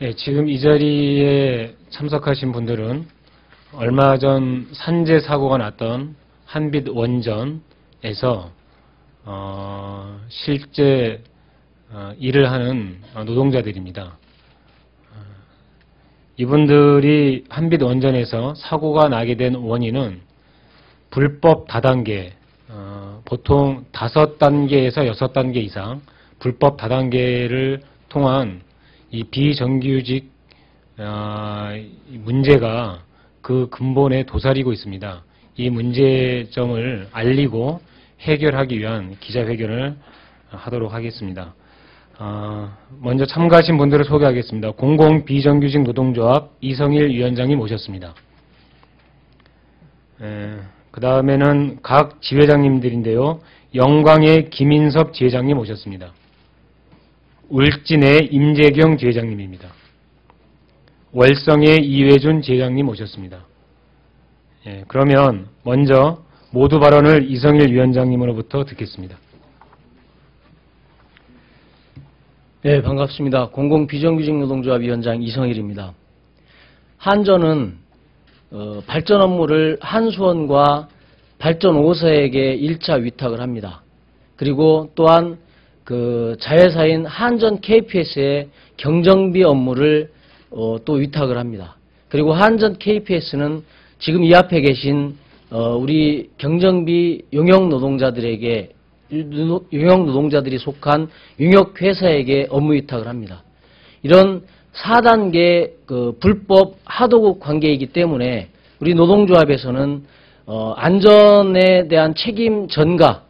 네, 지금 이 자리에 참석하신 분들은 얼마 전 산재 사고가 났던 한빛 원전에서 어, 실제 어, 일을 하는 노동자들입니다. 어, 이분들이 한빛 원전에서 사고가 나게 된 원인은 불법 다단계, 어, 보통 다섯 단계에서 여섯 단계 이상 불법 다단계를 통한 이 비정규직 어, 이 문제가 그 근본에 도사리고 있습니다. 이 문제점을 알리고 해결하기 위한 기자회견을 하도록 하겠습니다. 어, 먼저 참가하신 분들을 소개하겠습니다. 공공 비정규직 노동조합 이성일 위원장님 모셨습니다. 그 다음에는 각 지회장님들인데요. 영광의 김인섭 지회장님 모셨습니다. 울진의 임재경 지회장님입니다. 월성의 이회준 지회장님 모셨습니다. 예, 그러면 먼저 모두 발언을 이성일 위원장님으로부터 듣겠습니다. 네, 반갑습니다. 공공비정규직 노동조합 위원장 이성일입니다. 한전은 어, 발전 업무를 한수원과 발전 5사에게 1차 위탁을 합니다. 그리고 또한 그 자회사인 한전 KPS의 경정비 업무를 어, 또 위탁을 합니다. 그리고 한전 KPS는 지금 이 앞에 계신 어, 우리 경정비 용역 노동자들에게 용역 노동자들이 속한 용역 회사에게 업무 위탁을 합니다. 이런 4단계 그 불법 하도급 관계이기 때문에 우리 노동조합에서는 어, 안전에 대한 책임 전가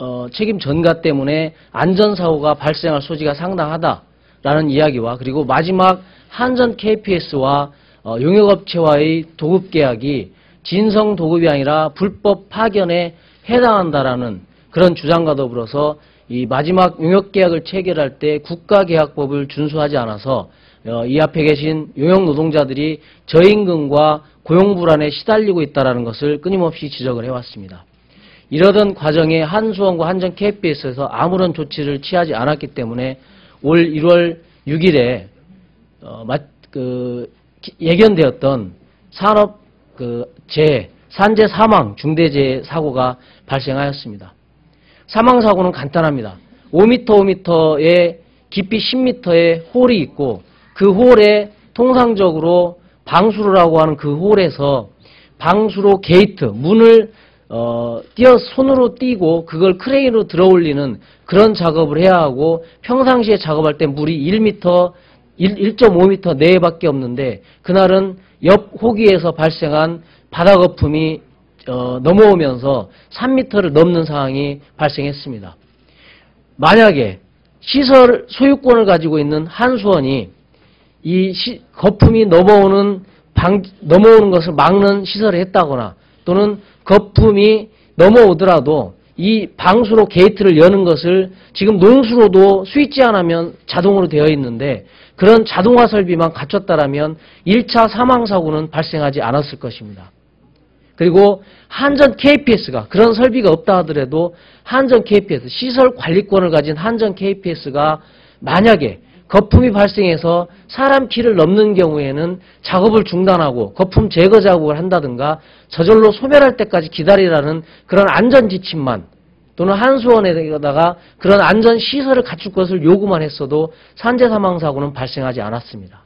어, 책임 전가 때문에 안전사고가 발생할 소지가 상당하다라는 이야기와 그리고 마지막 한전 KPS와 어, 용역업체와의 도급계약이 진성 도급이 아니라 불법 파견에 해당한다라는 그런 주장과 더불어서 이 마지막 용역계약을 체결할 때 국가계약법을 준수하지 않아서 어, 이 앞에 계신 용역 노동자들이 저임금과 고용 불안에 시달리고 있다는 것을 끊임없이 지적을 해왔습니다. 이러던 과정에 한수원과 한전 KPS에서 아무런 조치를 취하지 않았기 때문에 올 1월 6일에 어, 그 예견되었던 산업 그 재해, 산재 사망 중대재해 사고가 발생하였습니다. 사망 사고는 간단합니다. 5m, 5m에 깊이 10m의 홀이 있고 그 홀에 통상적으로 방수로라고 하는 그 홀에서 방수로 게이트, 문을 어, 띄어 손으로 띄고 그걸 크레인으로 들어올리는 그런 작업을 해야 하고 평상시에 작업할 때 물이 1m, 1.5m 내외밖에 없는데 그날은 옆 호기에서 발생한 바다 거품이 어, 넘어오면서 3m를 넘는 상황이 발생했습니다. 만약에 시설 소유권을 가지고 있는 한수원이 이 시, 거품이 넘어오는 방, 넘어오는 것을 막는 시설을 했다거나 또는 거품이 넘어오더라도 이 방수로 게이트를 여는 것을 지금 농수로도 스위치 안 하면 자동으로 되어 있는데 그런 자동화 설비만 갖췄다라면 1차 사망 사고는 발생하지 않았을 것입니다. 그리고 한전 KPS가 그런 설비가 없다 하더라도 한전 KPS 시설 관리권을 가진 한전 KPS가 만약에 거품이 발생해서 사람 키를 넘는 경우에는 작업을 중단하고 거품 제거 작업을 한다든가 저절로 소멸할 때까지 기다리라는 그런 안전 지침만 또는 한수원에다가 그런 안전 시설을 갖출 것을 요구만 했어도 산재 사망 사고는 발생하지 않았습니다.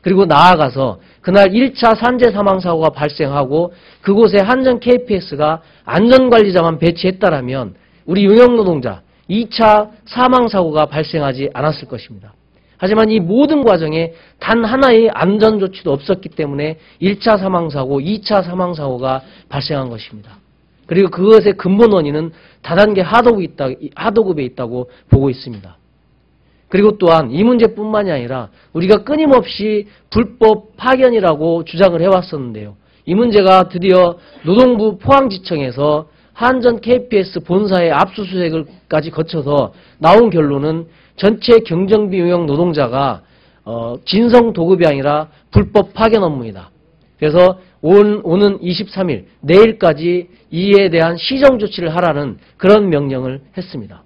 그리고 나아가서 그날 1차 산재 사망 사고가 발생하고 그곳에 한전 KPS가 안전관리자만 배치했다라면 우리 용역 노동자 2차 사망 사고가 발생하지 않았을 것입니다. 하지만 이 모든 과정에 단 하나의 안전 조치도 없었기 때문에 1차 사망사고, 2차 사망사고가 발생한 것입니다. 그리고 그것의 근본 원인은 다단계 하도급이 있다, 하도급에 있다고 보고 있습니다. 그리고 또한 이 문제뿐만이 아니라 우리가 끊임없이 불법 파견이라고 주장을 해왔었는데요. 이 문제가 드디어 노동부 포항지청에서 한전 KPS 본사의 압수수색을까지 거쳐서 나온 결론은 전체 경정비 용역 노동자가 어, 진성 도급이 아니라 불법 파견 업무이다. 그래서 온, 오는 23일 내일까지 이에 대한 시정 조치를 하라는 그런 명령을 했습니다.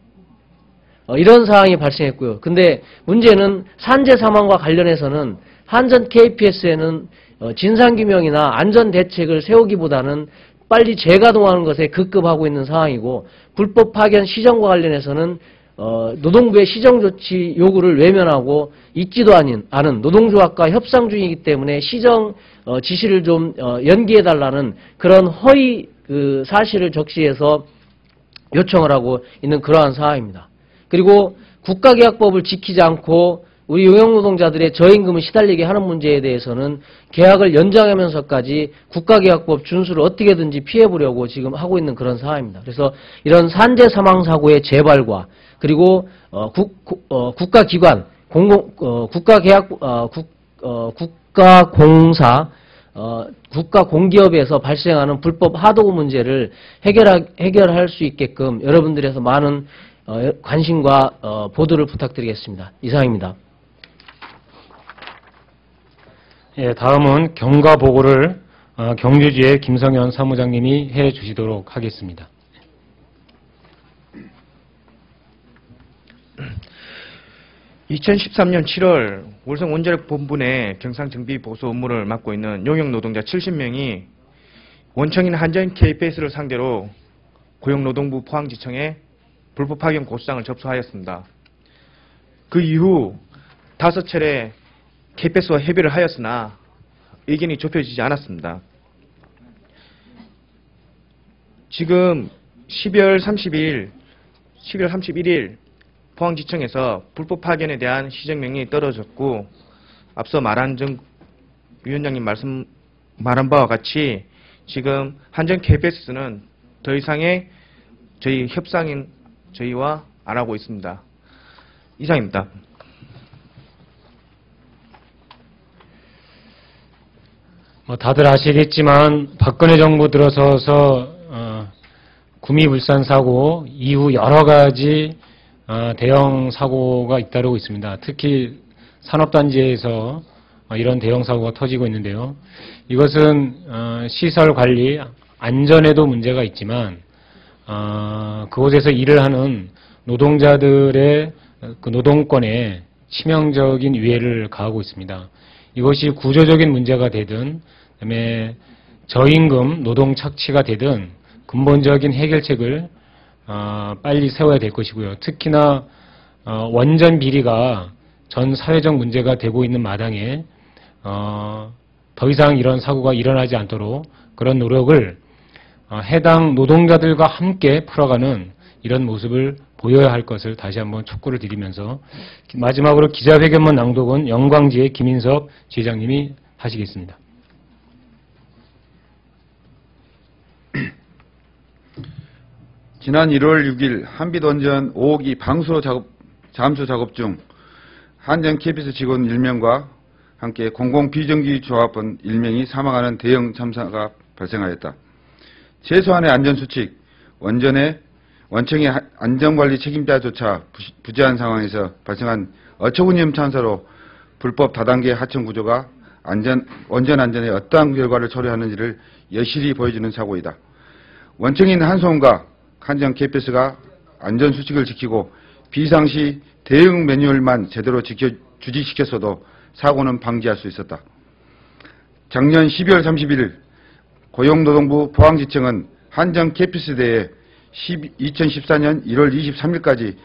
어, 이런 상황이 발생했고요. 근데 문제는 산재 사망과 관련해서는 한전 KPS에는 어, 진상규명이나 안전대책을 세우기보다는 빨리 재가동하는 것에 급급하고 있는 상황이고 불법 파견 시정과 관련해서는 어, 노동부의 시정조치 요구를 외면하고 있지도 않은, 않은 노동조합과 협상 중이기 때문에 시정 어, 지시를 좀 어, 연기해달라는 그런 허위 그 사실을 적시해서 요청을 하고 있는 그러한 상황입니다. 그리고 국가계약법을 지키지 않고 우리 용역노동자들의 저임금을 시달리게 하는 문제에 대해서는 계약을 연장하면서까지 국가계약법 준수를 어떻게든지 피해보려고 지금 하고 있는 그런 상황입니다. 그래서 이런 산재 사망 사고의 재발과 그리고 어, 국, 국- 어, 국가기관 공공 어, 국가계약 어, 국, 어, 국가공사 어, 국가 공기업에서 발생하는 불법 하도급 문제를 해결하, 해결할 수 있게끔 여러분들에서 많은 어, 관심과 어, 보도를 부탁드리겠습니다. 이상입니다. 예, 다음은 경과 보고를 어, 경주지의 김성현 사무장님이 해 주시도록 하겠습니다. 2013년 7월 월성 원자력 본부 내 경상 정비 보수 업무를 맡고 있는 용역 노동자 70명이 원청인 한전 KPS를 상대로 고용노동부 포항지청에 불법 파견 고소장을 접수하였습니다. 그 이후 다섯 차례 KPS와 협의를 하였으나 의견이 좁혀지지 않았습니다. 지금 12월 30일, 12월 31일 포항지청에서 불법 파견에 대한 시정명령이 떨어졌고 앞서 말한 정 위원장님 말씀 말한 바와 같이 지금 한전 KBS는 더 이상의 저희 협상인 저희와 안 하고 있습니다. 이상입니다. 뭐 다들 아시겠지만 박근혜 정부 들어서서 어, 구미불산 사고 이후 여러 가지 어, 대형 사고가 잇따르고 있습니다. 특히 산업단지에서 어, 이런 대형 사고가 터지고 있는데요. 이것은 어, 시설 관리 안전에도 문제가 있지만 어, 그곳에서 일을 하는 노동자들의 그 노동권에 치명적인 위해를 가하고 있습니다. 이것이 구조적인 문제가 되든 그다음에 저임금 노동 착취가 되든 근본적인 해결책을 어, 빨리 세워야 될 것이고요. 특히나 어, 원전 비리가 전 사회적 문제가 되고 있는 마당에 어, 더 이상 이런 사고가 일어나지 않도록 그런 노력을 어, 해당 노동자들과 함께 풀어가는 이런 모습을 보여야 할 것을 다시 한번 촉구를 드리면서 마지막으로 기자회견문 낭독은 영광지의 김인섭 지회장님이 하시겠습니다. 지난 1월 6일 한빛원전 5호기 방수로 작업, 잠수 작업 중 한전 KBS 직원 1명과 함께 공공비정규 조합원 1명이 사망하는 대형 참사가 발생하였다. 최소한의 안전수칙, 원전의 원청의 하- 안전관리 책임자조차 부재한 상황에서 발생한 어처구니없는 참사로 불법 다단계 하청 구조가 안전, 원전 안전에 어떠한 결과를 초래하는지를 여실히 보여주는 사고이다. 원청인 한소원과 한전 KPS가 안전수칙을 지키고 비상시 대응 매뉴얼만 제대로 지켜, 주지시켰어도 사고는 방지할 수 있었다. 작년 12월 31일 고용노동부 포항지청은 한전 KPS에 대해 2014년 1월 23일까지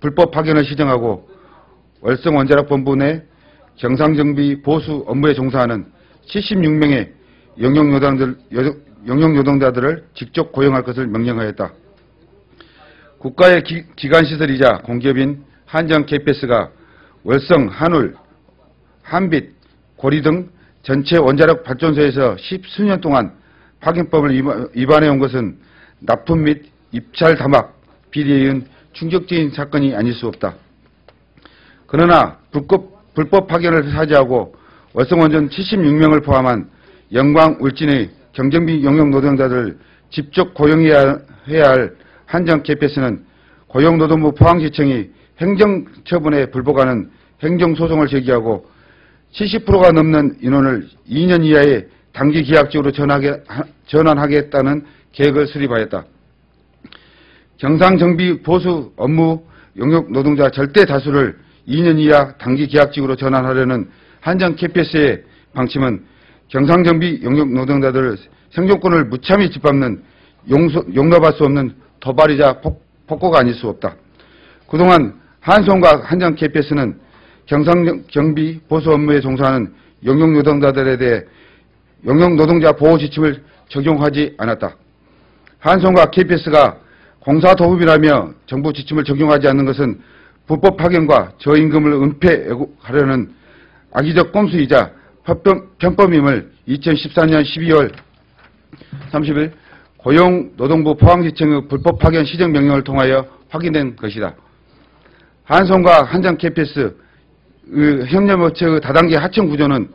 불법 파견을 시정하고 월성 원자력 본부 내 경상정비 보수 업무에 종사하는 76명의 영역노동자들, 영역 노동자들을 직접 고용할 것을 명령하였다. 국가의 기, 기관시설이자 공기업인 한전 KPS가 월성, 한울, 한빛, 고리 등 전체 원자력 발전소에서 십수년 동안 파견법을 위반- 위반해 온 것은 납품 및 입찰 담합, 비리에 의한 충격적인 사건이 아닐 수 없다. 그러나 불법, 불법 파견을 사지하고 월성원전 76명을 포함한 영광 울진의 경정비 용역 노동자들을 직접 고용해야 해야 할 한전 KPS는 고용노동부 포항지청이 행정처분에 불복하는 행정소송을 제기하고 70%가 넘는 인원을 2년 이하의 단기 계약직으로 전하게, 하- 전환하겠다는 계획을 수립하였다. 경상정비 보수 업무 영역 노동자 절대 다수를 2년 이하 단기 계약직으로 전환하려는 한정 KPS의 방침은 경상정비 영역 노동자들을 생존권을 무참히 짓밟는 용서, 용납할 수 없는 도발이자 폭, 폭거가 아닐 수 없다. 그동안 한송과 한정 KPS는 경상 경비 보수 업무에 종사하는 영역 노동자들에 대해 영역 노동자 보호 지침을 적용하지 않았다. 한송과 KPS가 공사 도급이라며 정부 지침을 적용하지 않는 것은 불법 파견과 저임금을 은폐하려는 악의적 꼼수이자 편법- 편법임을 2014년 12월 30일 고용노동부 포항지청의 불법 파견 시정 명령을 통하여 확인된 것이다. 한송과 한정 KPS 의 협력업체의 다단계 하청 구조는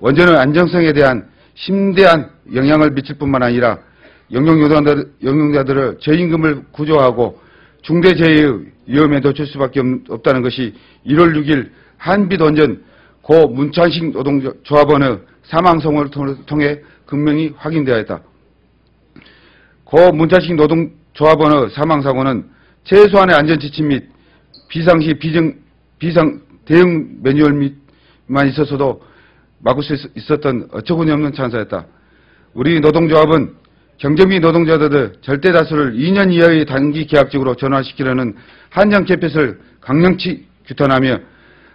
원전의 안정성에 대한 심대한 영향을 미칠 뿐만 아니라 영용노동자들- 영용자들을 저임금을 구조하고 중대재해의 위험에 놓칠 수밖에 없- 없다는 것이 1월 6일 한빛원전 고 문찬식 노동조합원의 사망성을 통해 극명히 확인되었다. 고 문찬식 노동조합원의 사망사고는 최소한의 안전지침 및 비상시 비정, 비상 대응 매뉴얼 및만 있었어도 막을 수 있- 있었던 어처구니없는 찬사였다. 우리 노동조합은 경제비 노동자들의 절대 다수를 2년 이하의 단기 계약직으로 전환시키려는 한정 캐펫을 강력히 규탄하며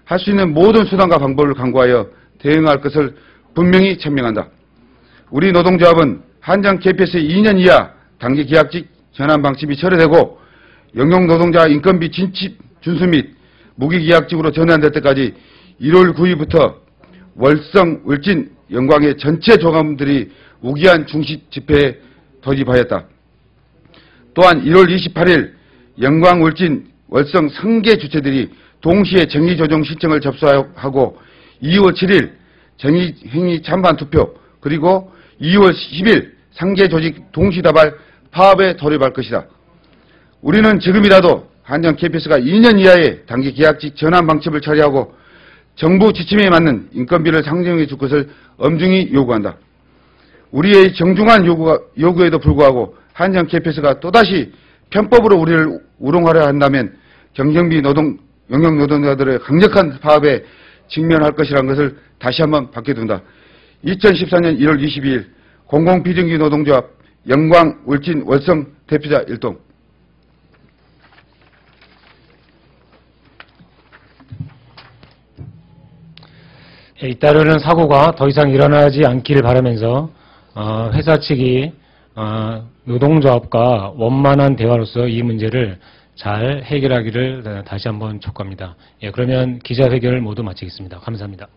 할 수 있는 모든 수단과 방법을 강구하여 대응할 것을 분명히 천명한다. 우리 노동조합은 한정 캐펫의 2년 이하 단기 계약직 전환 방침이 철회되고 영용 노동자 인건비 진입 준수 및 무기계약직으로 전환될 때까지 1월 9일부터 월성, 울진, 영광의 전체 조감들이 우기한 중시 집회에 돌입하였다. 또한 1월 28일 영광, 울진, 월성 상계 주체들이 동시에 정의조정 신청을 접수하고 2월 7일 정의행위 찬반 투표 그리고 2월 10일 상계 조직 동시다발 파업에 돌입할 것이다. 우리는 지금이라도 한정 KPS가 2년 이하의 단기 계약직 전환 방침을 처리하고 정부 지침에 맞는 인건비를 상정해 줄 것을 엄중히 요구한다. 우리의 정중한 요구가, 요구에도 불구하고 한정 KPS가 또다시 편법으로 우리를 우롱하려 한다면 경정비 노동, 영역 노동자들의 강력한 파업에 직면할 것이라는 것을 다시 한번 밝혀둔다. 2014년 1월 22일 공공비정규 노동조합 영광, 울진, 월성 대표자 일동 예, 잇따르는 사고가 더 이상 일어나지 않기를 바라면서 어, 회사 측이 어, 노동조합과 원만한 대화로서 이 문제를 잘 해결하기를 다시 한번 촉구합니다. 예, 그러면 기자회견을 모두 마치겠습니다. 감사합니다.